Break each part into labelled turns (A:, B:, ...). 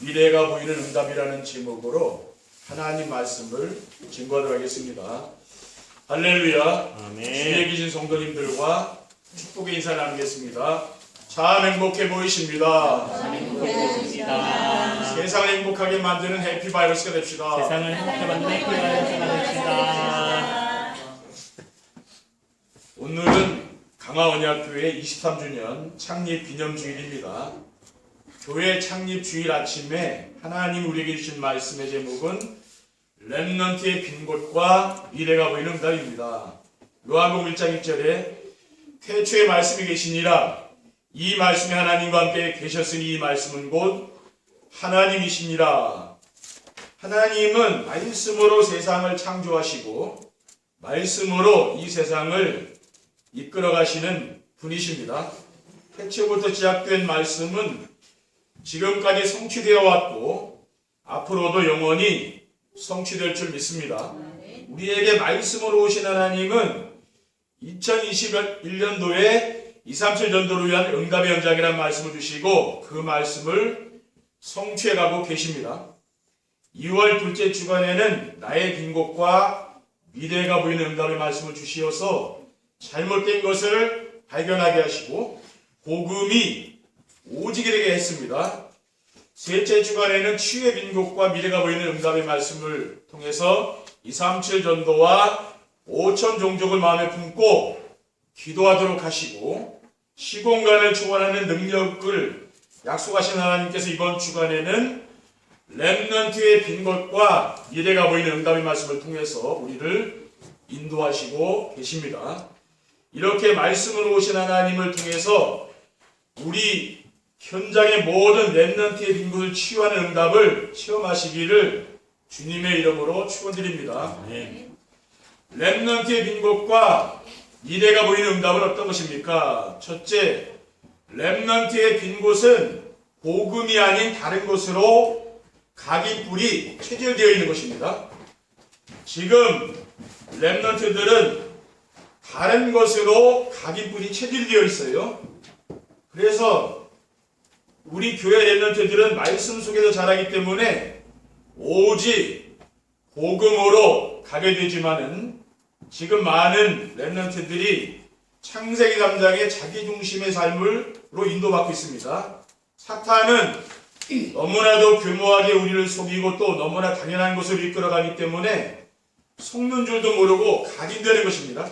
A: 미래가 보이는 응답이라는 제목으로 하나님 말씀을 증거하도록 하겠습니다. 할렐루야.
B: 아멘.
A: 주위에 계신 성도님들과 축복의 인사 나누겠습니다. 참 행복해 보이십니다.
B: 행복해졌습니다.
A: 세상을 행복하게 만드는 해피 바이러스가 됩시다.
B: 세상을 행복해 만드는 해피 바이러스가 됩시다.
A: 오늘은 강화언약교회 23주년 창립 기념 주일입니다. 교회 창립 주일 아침에 하나님 우리에게 주신 말씀의 제목은 렘넌트의 빈 곳과 미래가 보이는 응답입니다. 요한복음 1장 1절에 태초에 말씀이 계시니라 이 말씀이 하나님과 함께 계셨으니 이 말씀은 곧 하나님이시니라. 하나님은 말씀으로 세상을 창조하시고 말씀으로 이 세상을 이끌어 가시는 분이십니다. 태초부터 시작된 말씀은 지금까지 성취되어 왔고 앞으로도 영원히 성취될 줄 믿습니다. 우리에게 말씀으로 오신 하나님은 2021년도에 237 전도를 위한 응답의 연장이라는 말씀을 주시고 그 말씀을 성취해 가고 계십니다. 2월 둘째 주간에는 나의 빈 곳과 미래가 보이는 응답의 말씀을 주시어서 잘못된 것을 발견하게 하시고 복음이 오지게 되게 했습니다. 셋째 주간에는 치유의 빈곳과 미래가 보이는 응답의 말씀을 통해서 237 전도와 5천 종족을 마음에 품고 기도하도록 하시고 시공간을 초월하는 능력을 약속하신 하나님께서 이번 주간에는 렘넌트의 빈 것과 미래가 보이는 응답의 말씀을 통해서 우리를 인도하시고 계십니다. 이렇게 말씀으로 오신 하나님을 통해서 우리 현장의 모든 렘넌트의 빈 곳을 치유하는 응답을 체험하시기를 주님의 이름으로 축원드립니다.
B: 아멘.
A: 렘넌트의 빈 곳과 미래가 보이는 응답은 어떤 것입니까? 첫째, 렘넌트의 빈 곳은 복음이 아닌 다른 것으로 각인 뿔이 체질되어 있는 것입니다. 지금 렘넌트들은 다른 것으로 각인 뿔이 체질되어 있어요. 그래서 우리 교회 렘넌트들은 말씀 속에서 자라기 때문에 오직 복음으로 가게 되지만은 지금 많은 렘넌트들이 창세기 3장의 자기 중심의 삶으로 인도받고 있습니다. 사탄은 너무나도 교묘하게 우리를 속이고 또 너무나 당연한 것을 이끌어가기 때문에 속는 줄도 모르고 각인되는 것입니다.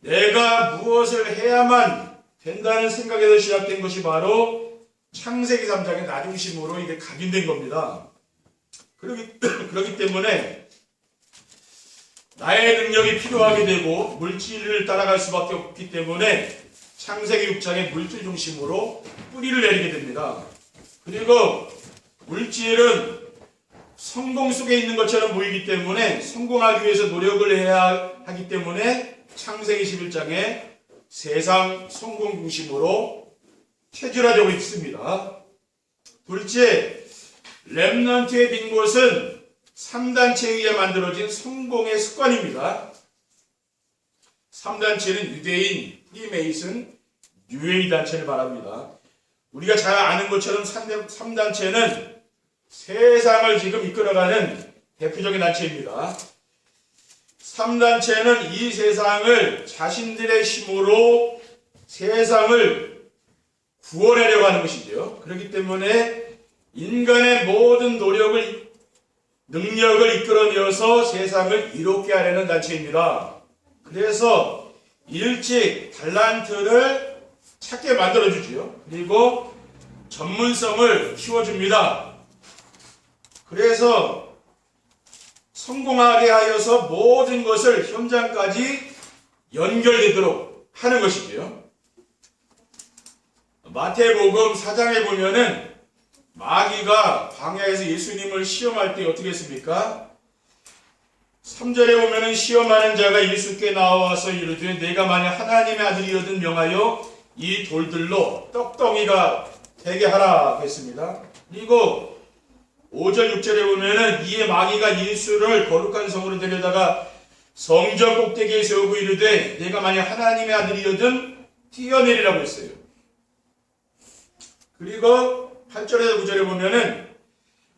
A: 내가 무엇을 해야만 된다는 생각에서 시작된 것이 바로 창세기 3장의 나 중심으로 이게 각인된 겁니다. 그러기, 그렇기 때문에 나의 능력이 필요하게 되고 물질을 따라갈 수밖에 없기 때문에 창세기 6장의 물질 중심으로 뿌리를 내리게 됩니다. 그리고 물질은 성공 속에 있는 것처럼 보이기 때문에 성공하기 위해서 노력을 해야 하기 때문에 창세기 11장에 세상 성공 중심으로 체질화되고 있습니다. 둘째, 렘넌트의 빈 곳은 3단체에 의해 만들어진 성공의 습관입니다. 3단체는 유대인, 프리메이슨, 뉴에이 단체를 말합니다. 우리가 잘 아는 것처럼 3단체는 세상을 지금 이끌어가는 대표적인 단체입니다. 3단체는 이 세상을 자신들의 힘으로 세상을 구원하려고 하는 것이죠. 그렇기 때문에 인간의 모든 노력을 능력을 이끌어내어서 세상을 이롭게 하려는 단체입니다. 그래서 일찍 달란트를 찾게 만들어주지요. 그리고 전문성을 키워줍니다. 그래서 성공하게 하여서 모든 것을 현장까지 연결되도록 하는 것이지요. 마태복음 4장에 보면은 마귀가 광야에서 예수님을 시험할 때 어떻게 했습니까? 3절에 보면은 시험하는 자가 예수께 나와서 이르되 내가 만약 하나님의 아들이거든 명하여 이 돌들로 떡덩이가 되게 하라 했습니다. 그리고 5절 6절에 보면은 이에 마귀가 예수를 거룩한 성으로 데려다가 성전 꼭대기에 세우고 이르되 내가 만약 하나님의 아들이거든 뛰어내리라고 했어요. 그리고 8절에서 9절에 보면은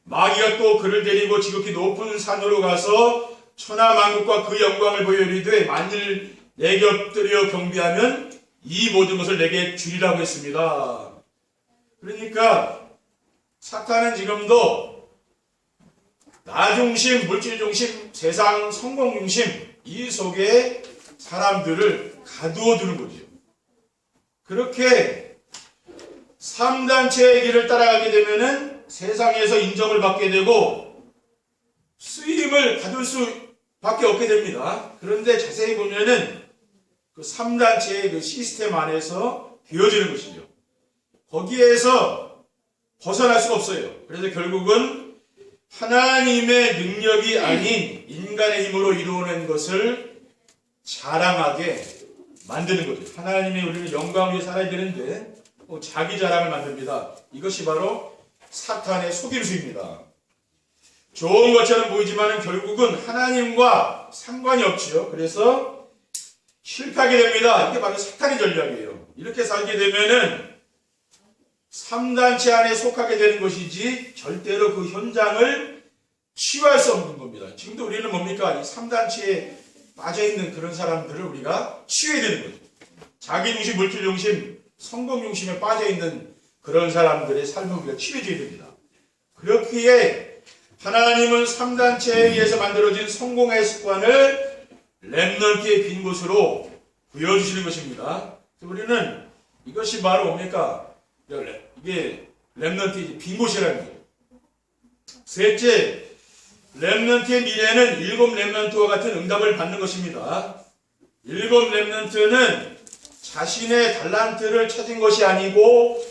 A: 마귀가 또 그를 데리고 지극히 높은 산으로 가서 천하 만국과 그 영광을 보여 이르되 만일 내게 엎드려 경배하면 이 모든 것을 내게 주리라고 했습니다. 그러니까 사탄은 지금도 나 중심, 물질 중심, 세상 성공 중심 이 속에 사람들을 가두어 두는 거죠. 그렇게 3단체의 길을 따라가게 되면은 세상에서 인정을 받게 되고 수임을 받을 수 밖에 없게 됩니다. 그런데 자세히 보면은 그 3단체의 그 시스템 안에서 되어지는 것이죠. 거기에서 벗어날 수가 없어요. 그래서 결국은 하나님의 능력이 아닌 인간의 힘으로 이루어낸 것을 자랑하게 만드는 거죠. 하나님이 우리는 영광 위에 살아야 되는데 또 자기 자랑을 만듭니다. 이것이 바로 사탄의 속임수입니다. 좋은 것처럼 보이지만 결국은 하나님과 상관이 없지요. 그래서 실패하게 됩니다. 이게 바로 사탄의 전략이에요. 이렇게 살게 되면은 3단체 안에 속하게 되는 것이지 절대로 그 현장을 치유할 수 없는 겁니다. 지금도 우리는 뭡니까? 이 3단체에 빠져있는 그런 사람들을 우리가 치유해야 되는 거죠. 자기 중심, 물질 중심, 성공 중심에 빠져 있는 그런 사람들의 삶을 우리가 치유해줘야 됩니다. 그렇기에 하나님은 3단체에 의해서 만들어진 성공의 습관을 랩넌트의 빈 곳으로 부여주시는 것입니다. 우리는 이것이 바로 뭡니까? 이게 랩넌트의 빈 곳이라는 거예요. 셋째, 랩넌트의 미래는 일곱 랩넌트와 같은 응답을 받는 것입니다. 일곱 랩넌트는 자신의 달란트를 찾은 것이 아니고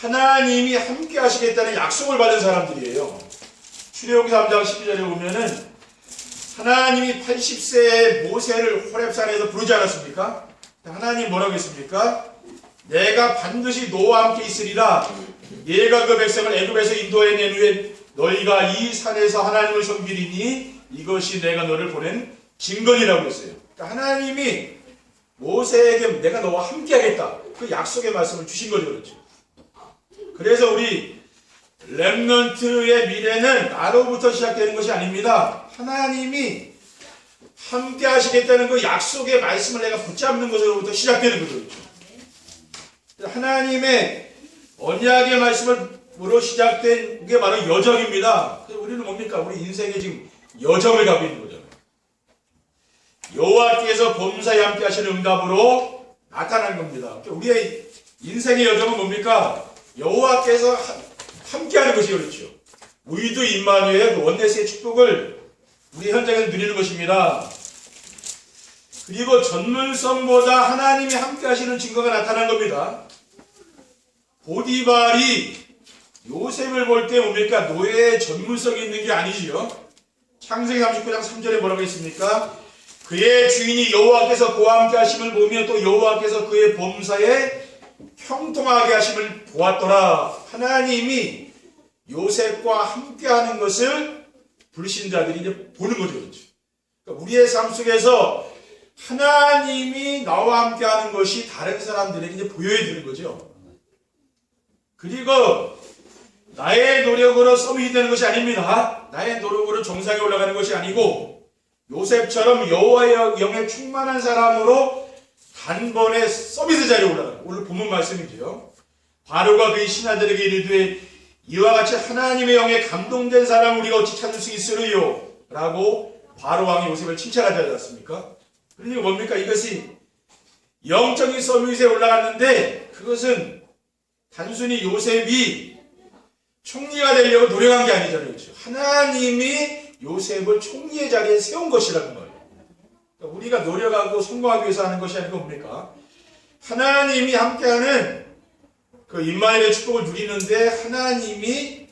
A: 하나님이 함께 하시겠다는 약속을 받은 사람들이에요. 출애굽기 3장 12절에 보면은 하나님이 80세의 모세를 호렙산에서 부르지 않았습니까? 하나님 뭐라고 했습니까? 내가 반드시 너와 함께 있으리라. 얘가 그 백성을 애굽에서 인도해낸 후에 너희가 이 산에서 하나님을 섬기리니 이것이 내가 너를 보낸 증거니라고 했어요. 그러니까 하나님이 모세에게 내가 너와 함께 하겠다. 그 약속의 말씀을 주신 거죠, 그렇죠? 그래서 우리 렘넌트의 미래는 나로부터 시작되는 것이 아닙니다. 하나님이 함께 하시겠다는 그 약속의 말씀을 내가 붙잡는 것으로부터 시작되는 거죠. 그렇죠? 하나님의 언약의 말씀으로 시작된 게 바로 여정입니다. 우리는 뭡니까? 우리 인생에 지금 여정을 가고 있는 거잖아요. 여호와께서 범사에 함께 하시는 응답으로 나타난 겁니다. 그러니까 우리의 인생의 여정은 뭡니까? 여호와께서 하- 함께 하는 것이 그렇죠. 우리도 임마누엘 원내스의 축복을 우리 현장에서 누리는 것입니다. 그리고 전문성보다 하나님이 함께 하시는 증거가 나타난 겁니다. 보디발이 요셉을 볼 때 뭡니까? 노예의 전문성이 있는 게 아니지요. 창세기 39장 3절에 뭐라고 했습니까? 그의 주인이 여호와께서 그와 함께 하심을 보며 또 여호와께서 그의 범사에 형통하게 하심을 보았더라. 하나님이 요셉과 함께하는 것을 불신자들이 이제 보는 거죠. 그렇죠? 그러니까 우리의 삶 속에서 하나님이 나와 함께하는 것이 다른 사람들에게 이제 보여야 되는 거죠. 그리고 나의 노력으로 서밋이 되는 것이 아닙니다. 나의 노력으로 정상에 올라가는 것이 아니고 요셉처럼 여호와의 영에 충만한 사람으로 단번에 서비스 자리에 올라가는 오늘 본문 말씀이지요. 바로가 그의 신하들에게 이르되 이와 같이 하나님의 영에 감동된 사람 우리가 어찌 찾을 수 있으리요? 라고 바로 왕이 요셉을 칭찬하지 않았습니까? 그러니까 뭡니까? 이것이 영적인 서밋에 올라갔는데 그것은 단순히 요셉이 총리가 되려고 노력한 게 아니잖아요. 그렇죠? 하나님이 요셉을 총리의 자리에 세운 것이라는 거예요. 그러니까 우리가 노력하고 성공하기 위해서 하는 것이 아니고 뭡니까? 하나님이 함께하는 그 임마엘의 축복을 누리는데 하나님이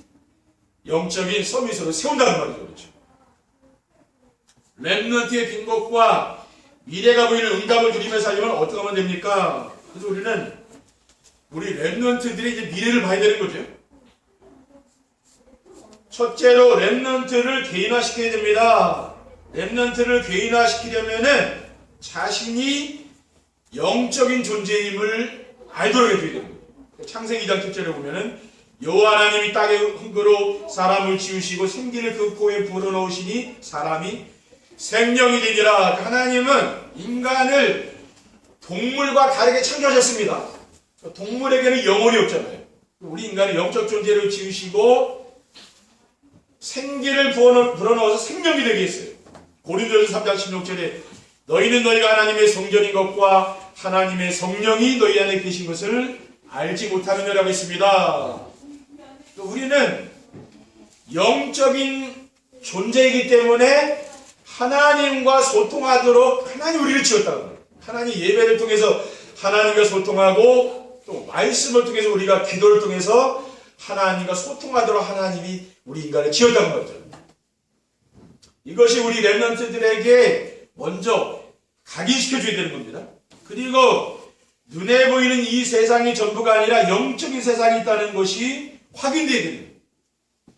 A: 영적인 서밋으로 세운다는 말이죠. 그렇죠? 랩런트의 빈 곳과 미래가 보이는 응답을 누리며 살려면 어떻게 하면 됩니까? 그래서 우리는 우리 랩런트들이 이제 미래를 봐야 되는 거죠. 첫째로 랩런트를 개인화시켜야 됩니다. 랩런트를 개인화시키려면은 자신이 영적인 존재임을 알도록 해줘야 됩니다. 창세기 2장 7절에 보면은 여호와 하나님이 땅의 흙으로 사람을 지으시고 생기를 그 코에 불어넣으시니 사람이 생명이 되니라. 하나님은 인간을 동물과 다르게 창조하셨습니다. 동물에게는 영혼이 없잖아요. 우리 인간은 영적 존재를 지으시고 생기를 불어넣어서 생명이 되게 했어요. 고린도전서 3장 16절에 너희는 너희가 하나님의 성전인 것과 하나님의 성령이 너희 안에 계신 것을 알지 못하느냐라고 했습니다. 우리는 영적인 존재이기 때문에 하나님과 소통하도록 하나님 우리를 지었다는. 하나님 예배를 통해서 하나님과 소통하고 또 말씀을 통해서 우리가 기도를 통해서 하나님과 소통하도록 하나님이 우리 인간을 지었다는 거죠. 이것이 우리 랩런트들에게 먼저 각인시켜줘야 되는 겁니다. 그리고 눈에 보이는 이 세상이 전부가 아니라 영적인 세상이 있다는 것이 확인돼야 됩니다.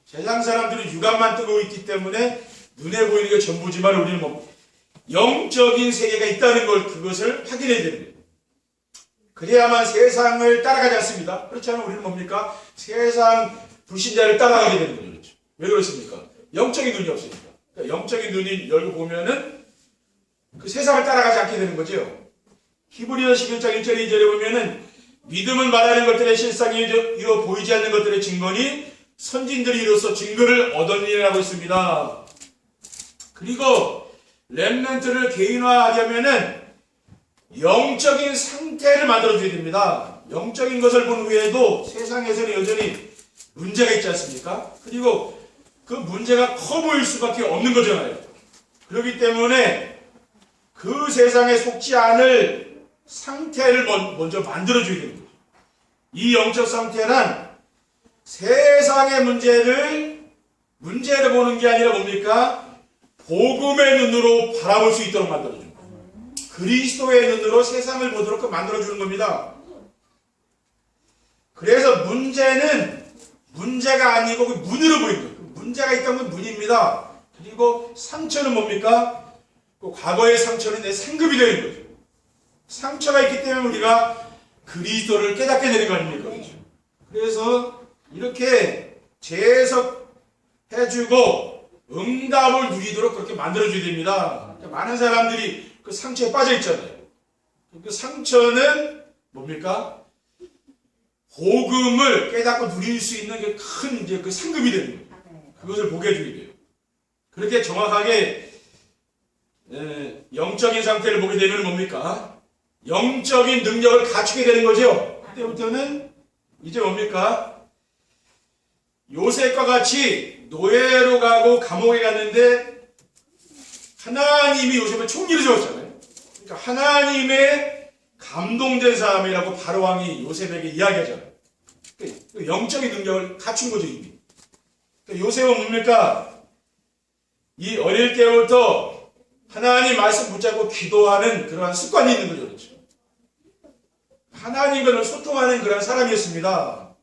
A: 세상 사람들은 육안만 뜨고 있기 때문에 눈에 보이는 게 전부지만 우리는 뭐 영적인 세계가 있다는 걸 그것을 확인해야 됩니다. 그래야만 세상을 따라가지 않습니다. 그렇지 않으면 우리는 뭡니까? 세상 불신자를 따라가게 되는 거죠. 그렇죠? 왜 그렇습니까? 영적인 눈이 없으니까. 그러니까 영적인 눈이 열고 보면은 그 세상을 따라가지 않게 되는 거죠. 히브리어 11장 1절 2절에 보면은 믿음은 말하는 것들의 실상이요 보이지 않는 것들의 증거니 선진들이 이로써 증거를 얻었느니라고 했습니다. 그리고 렘넌트를 개인화하려면은 영적인 상태를 만들어줘야 됩니다. 영적인 것을 본 후에도 세상에서는 여전히 문제가 있지 않습니까? 그리고 그 문제가 커 보일 수밖에 없는 거잖아요. 그렇기 때문에 그 세상에 속지 않을 상태를 먼- 먼저 만들어줘야 거죠. 이 영적 상태란 세상의 문제를 문제를 보는 게 아니라 뭡니까? 복음의 눈으로 바라볼 수 있도록 만들어줍니다. 그리스도의 눈으로 세상을 보도록 만들어주는 겁니다. 그래서 문제는 문제가 아니고 그 문으로 보이는 거예요. 문제가 있다면 문입니다. 그리고 상처는 뭡니까? 그 과거의 상처는 내 상급이 되는 거죠. 상처가 있기 때문에 우리가 그리스도를 깨닫게 되는 거 아닙니까? 그렇죠? 그래서 이렇게 재해석해주고 응답을 누리도록 그렇게 만들어줘야 됩니다. 많은 사람들이 그 상처에 빠져 있잖아요. 그 상처는 뭡니까? 복음을 깨닫고 누릴 수 있는 그큰 이제 그 상급이 되는 거예요. 그것을 보게 해주게 돼요. 그렇게 정확하게 에, 영적인 상태를 보게 되면 뭡니까? 영적인 능력을 갖추게 되는 거죠. 그때부터는 이제 뭡니까? 요셉과 같이 노예로 가고 감옥에 갔는데 하나님이 요셉을 총리로 세웠잖아요. 그러니까 하나님의 감동된 사람이라고 바로왕이 요셉에게 이야기하잖아요. 그 영적인 능력을 갖춘 거죠 이미. 그러니까 요셉은 뭡니까? 이 어릴 때부터 하나님 말씀 붙잡고 기도하는 그러한 습관이 있는 거죠. 그렇죠? 하나님과는 소통하는 그런 사람이었습니다.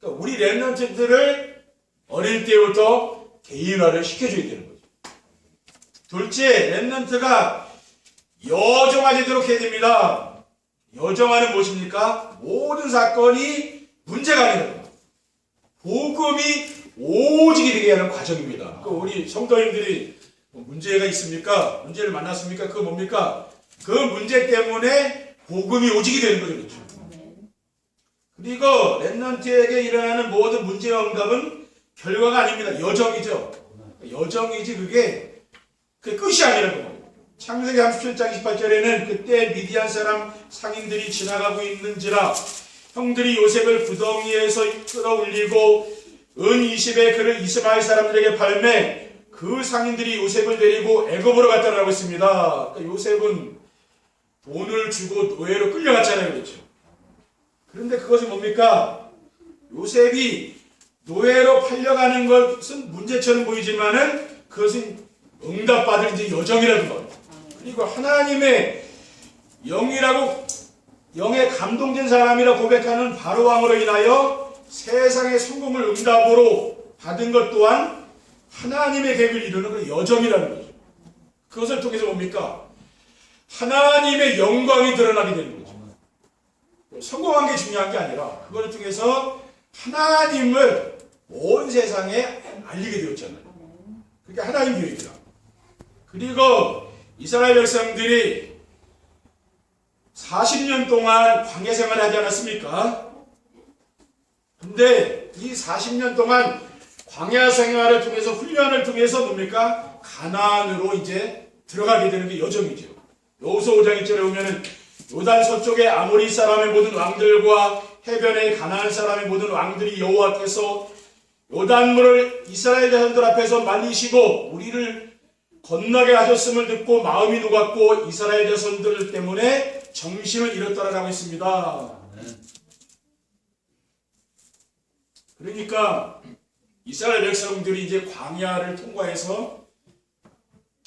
A: 그러니까 우리 랩런트들을 어릴 때부터 개인화를 시켜줘야 되는 거죠. 둘째, 랩런트가 여정하도록 해야 됩니다. 여정하는 무엇입니까? 모든 사건이 문제가 아니라 복음이 오직이 되게 하는 과정입니다. 그 우리 성도님들이 뭐 문제가 있습니까? 문제를 만났습니까? 그거 뭡니까? 그 문제 때문에 복음이 오직이 되는 거죠. 그렇죠? 그리고 랩런트에게 일어나는 모든 문제와 응답은 결과가 아닙니다. 여정이죠. 여정이지 그게 그 끝이 아니라는 거예요. 창세기 37장 28절에는 그때 미디안 사람 상인들이 지나가고 있는지라 형들이 요셉을 구덩이에서 끌어올리고 은 20에 그를 이스마엘 사람들에게 팔매 그 상인들이 요셉을 데리고 애굽으로 갔다라고 했습니다. 그러니까 요셉은 돈을 주고 노예로 끌려갔잖아요. 그렇죠. 그런데 그것이 뭡니까? 요셉이 노예로 팔려가는 것은 문제처럼 보이지만은 그것은 응답받을 이제 여정이라는 것. 그리고 하나님의 영이라고 영에 감동된 사람이라 고백하는 바로 왕으로 인하여 세상의 성공을 응답으로 받은 것 또한 하나님의 계획을 이루는 그 여정이라는 거죠. 그것을 통해서 뭡니까? 하나님의 영광이 드러나게 되는 거죠. 성공한 게 중요한 게 아니라 그걸 통해서 하나님을 온 세상에 알리게 되었잖아요. 그게 하나님 교회입니다. 그리고 이스라엘 백성들이 40년 동안 광야 생활을 하지 않았습니까? 근데 이 40년 동안 광야 생활을 통해서 훈련을 통해서 뭡니까? 가나안으로 이제 들어가게 되는 게 여정이죠. 여호수 5장 1절에 보면은 요단 서쪽의 아모리 사람의 모든 왕들과 해변의 가나안 사람의 모든 왕들이 여호와께서 요단물을 이스라엘 자손들 앞에서 말리시고 우리를 건너게 하셨음을 듣고 마음이 녹았고 이스라엘 자손들 때문에 정신을 잃었다라고 했습니다. 그러니까 이스라엘 백성들이 이제 광야를 통과해서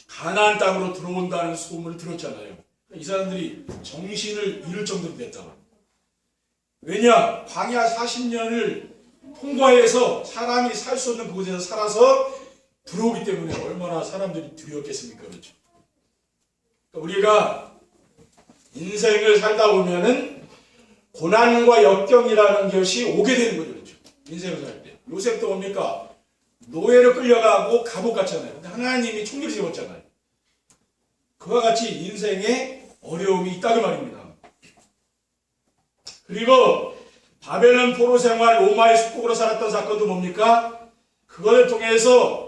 A: 가나안 땅으로 들어온다는 소문을 들었잖아요. 이 사람들이 정신을 잃을 정도로 됐다. 왜냐? 광야 40년을 통과해서 사람이 살 수 없는 그곳에서 살아서 들어오기 때문에 얼마나 사람들이 두려웠겠습니까? 그렇죠? 그러니까 우리가 인생을 살다 보면은 고난과 역경이라는 것이 오게 되는 거죠. 그렇죠? 인생을 살 때. 요셉도 뭡니까? 노예로 끌려가고 감옥 갔잖아요. 근데 하나님이 총리를 세웠잖아요. 그와 같이 인생에 어려움이 있다는 말입니다. 그리고 바벨론 포로 생활 로마의 숙국으로 살았던 사건도 뭡니까? 그것을 통해서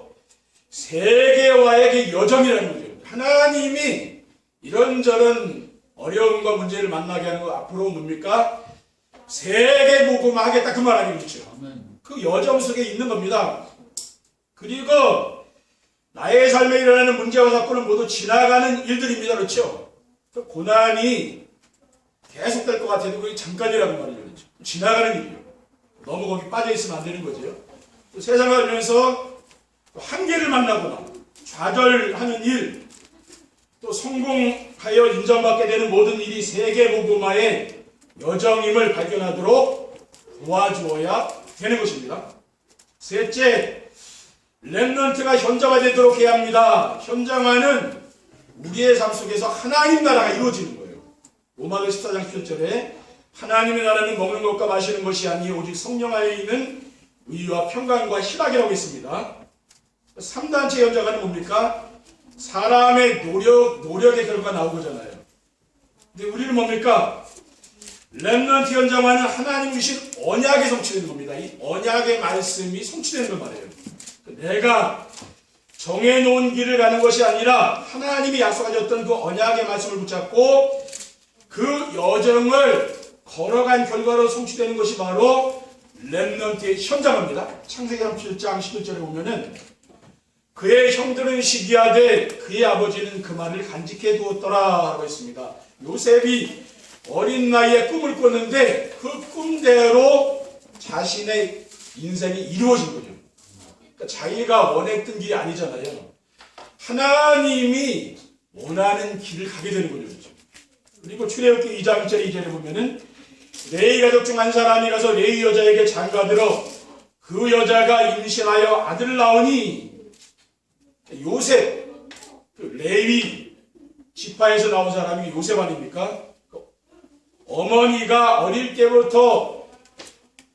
A: 세계와의 그 여정이라는 거죠. 하나님이 이런저런 어려움과 문제를 만나게 하는 거 앞으로 뭡니까? 세계 복음 하겠다 그 말 아니겠죠? 그 여정 속에 있는 겁니다. 그리고 나의 삶에 일어나는 문제와 사건은 모두 지나가는 일들입니다. 그렇죠? 그 고난이 계속될 것 같아도 그게 잠깐이라고 말이죠. 그렇죠? 지나가는 일이요. 너무 거기 빠져 있으면 안 되는 거죠. 또 세상을 살면서 또 한계를 만나거나 좌절하는 일, 또 성공하여 인정받게 되는 모든 일이 세계 복음화의 여정임을 발견하도록 도와주어야 되는 것입니다. 셋째, 랩런트가 현장화되도록 해야 합니다. 현장화는 우리의 삶 속에서 하나님 나라가 이루어지는 거예요. 로마서 14장 7절에 하나님의 나라는 먹는 것과 마시는 것이 아니요 오직 성령 안에 있는 의와 평강과 희락이라고 있습니다. 3단체 현장화는 뭡니까? 사람의 노력, 노력의 결과 나온 거잖아요. 근데 우리는 뭡니까? 렘넌트 현장화는 하나님 주신 언약에 성취되는 겁니다. 이 언약의 말씀이 성취되는 걸 말해요. 내가 정해놓은 길을 가는 것이 아니라 하나님이 약속하셨던 그 언약의 말씀을 붙잡고 그 여정을 걸어간 결과로 성취되는 것이 바로 렘넌트의 현장입니다. 창세기 37장 11절에 보면은 그의 형들은 시기하되 그의 아버지는 그 말을 간직해 두었더라 라고 했습니다. 요셉이 어린 나이에 꿈을 꿨는데 그 꿈대로 자신의 인생이 이루어진 거죠. 그러니까 자기가 원했던 길이 아니잖아요. 하나님이 원하는 길을 가게 되는 거죠. 그렇죠? 그리고 출애굽기 2장 1절 2절에 보면은 레이 가족 중 한 사람이 가서 레이 여자에게 장가들어 그 여자가 임신하여 아들을 낳으니 요셉 그 레위 지파에서 나온 사람이 요셉 아닙니까? 어머니가 어릴 때부터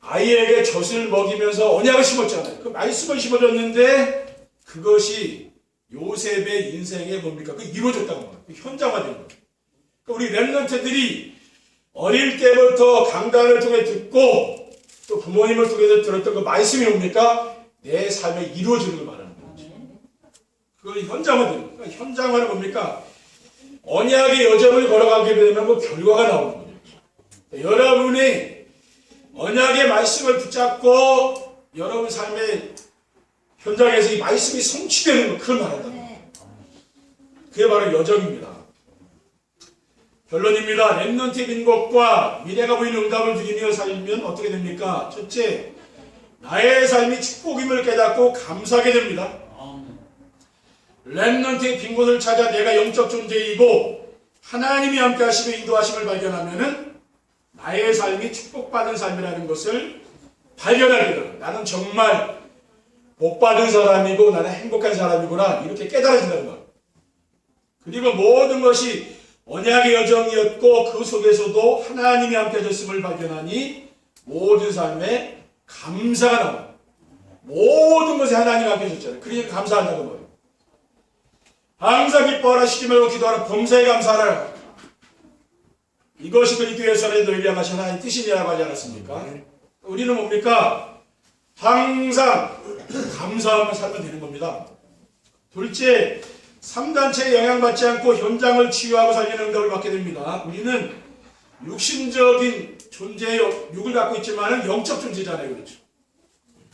A: 아이에게 젖을 먹이면서 언약을 심었잖아요. 그 말씀을 심어줬는데 그것이 요셉의 인생에 뭡니까? 그 이루어졌다는 거예요. 그 현장화된 거예요. 그러니까 우리 랩런트들이 어릴 때부터 강단을 통해 듣고 또 부모님을 통해서 들었던 그 말씀이 뭡니까? 내 삶에 이루어지는 걸 거죠. 그걸 거예요. 그러니까 현장화는 뭡니까? 언약의 여정을 걸어가게 되면 그 결과가 나오는 거죠. 여러분이 언약의 말씀을 붙잡고 여러분 삶의 현장에서 이 말씀이 성취되는 것, 그걸 말한다. 그게 바로 여정입니다. 결론입니다. 랩넌트의 빈곳과 미래가 보이는 응답을 드리며 살면 어떻게 됩니까? 첫째, 나의 삶이 축복임을 깨닫고 감사하게 됩니다. 랩넌트의 빈 곳을 찾아 내가 영적 존재이고 하나님이 함께 하시며 인도하심을 발견하면은 나의 삶이 축복받은 삶이라는 것을 발견하게 돼요. 나는 정말 복 받은 사람이고 나는 행복한 사람이구나 이렇게 깨달아진다는 거예요. 그리고 모든 것이 언약의 여정이었고 그 속에서도 하나님이 함께 하셨음을 발견하니 모든 삶에 감사가 나와요. 모든 것에 하나님 함께 해줬잖아요. 그러니까 감사한다는 거예요. 항상 기뻐하라 쉬지 말고 기도하라 범사에 감사하라. 이것이 그리스도 예수 안에 너희를 향하신 하나님 뜻이냐고 하지 않았습니까? 우리는 뭡니까? 항상 감사하며 살면 되는 겁니다. 둘째, 3단체에 영향받지 않고 현장을 치유하고 살리는 응답을 받게 됩니다. 우리는 육신적인 존재의 육을 갖고 있지만 영적 존재잖아요. 그렇죠?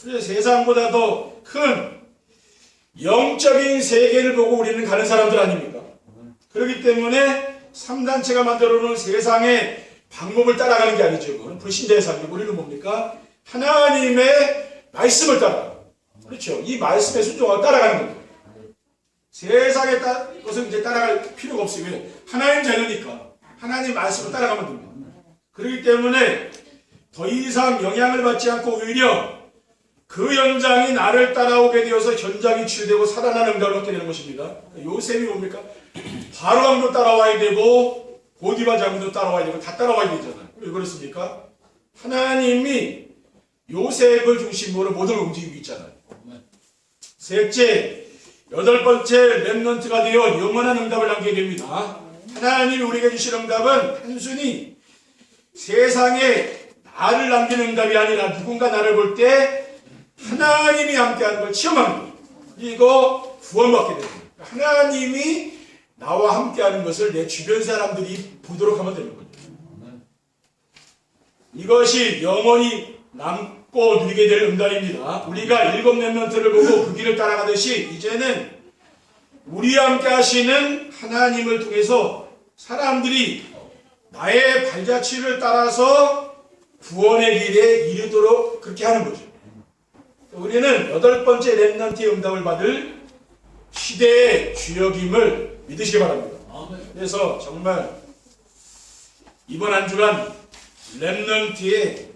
A: 그래서 세상보다도 큰 영적인 세계를 보고 우리는 가는 사람들 아닙니까? 그렇기 때문에 3단체가 만들어 놓은 세상의 방법을 따라가는 게 아니죠. 그건 불신자의 삶이고 우리는 뭡니까? 하나님의 말씀을 따라. 그렇죠. 이 말씀에 순종하고 따라가는 겁니다. 세상의 따, 것은 이제 따라갈 필요가 없어요. 왜? 하나님 자녀니까. 하나님 말씀을 따라가면 됩니다. 그렇기 때문에 더 이상 영향을 받지 않고 오히려 그 현장이 나를 따라오게 되어서 현장이 치유되고 살아나는 응답을 얻게 되는 것입니다. 요셉이 뭡니까? 바로 왕도 따라와야 되고 고디바 장군도 따라와야 되고 다 따라와야 되잖아요. 왜 그렇습니까? 하나님이 요셉을 중심으로 모든 걸 움직이고 있잖아요. 셋째, 여덟 번째 랩런트가 되어 영원한 응답을 남게 됩니다. 하나님이 우리에게 주신 응답은 단순히 세상에 나를 남기는 응답이 아니라 누군가 나를 볼때 하나님이 함께하는 걸 거예요. 이거 구원받게 됩니다. 하나님이 나와 함께하는 것을 내 주변 사람들이 보도록 하면 되는 거죠. 이것이 영원히 남고 누리게 될 응답입니다. 우리가 일곱 렘넌트를 보고 그 길을 따라가듯이 이제는 우리와 함께 하시는 하나님을 통해서 사람들이 나의 발자취를 따라서 구원의 길에 이르도록 그렇게 하는 거죠. 우리는 여덟 번째 렘넌트의 응답을 받을 시대의 주역임을 믿으시기 바랍니다. 그래서 정말 이번 한 주간 렘넌트의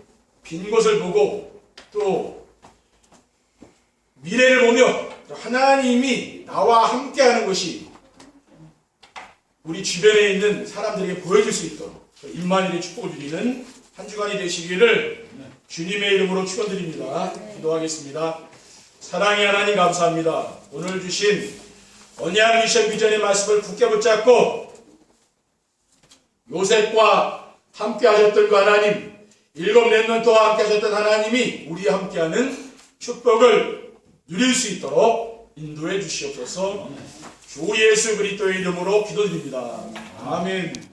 A: 빈 곳을 보고 또 미래를 보며 또 하나님이 나와 함께하는 것이 우리 주변에 있는 사람들에게 보여줄 수 있도록 임만일의 축복을 드리는 한 주간이 되시기를 주님의 이름으로 축원드립니다. 기도하겠습니다. 사랑의 하나님 감사합니다. 오늘 주신 언약 미션 비전의 말씀을 굳게 붙잡고 요셉과 함께 하셨던 그 하나님, 일곱 렘넌트와 함께 하셨던 하나님이 우리와 함께하는 축복을 누릴 수 있도록 인도해 주시옵소서 주 예수 그리스도의 이름으로 기도드립니다. 아멘.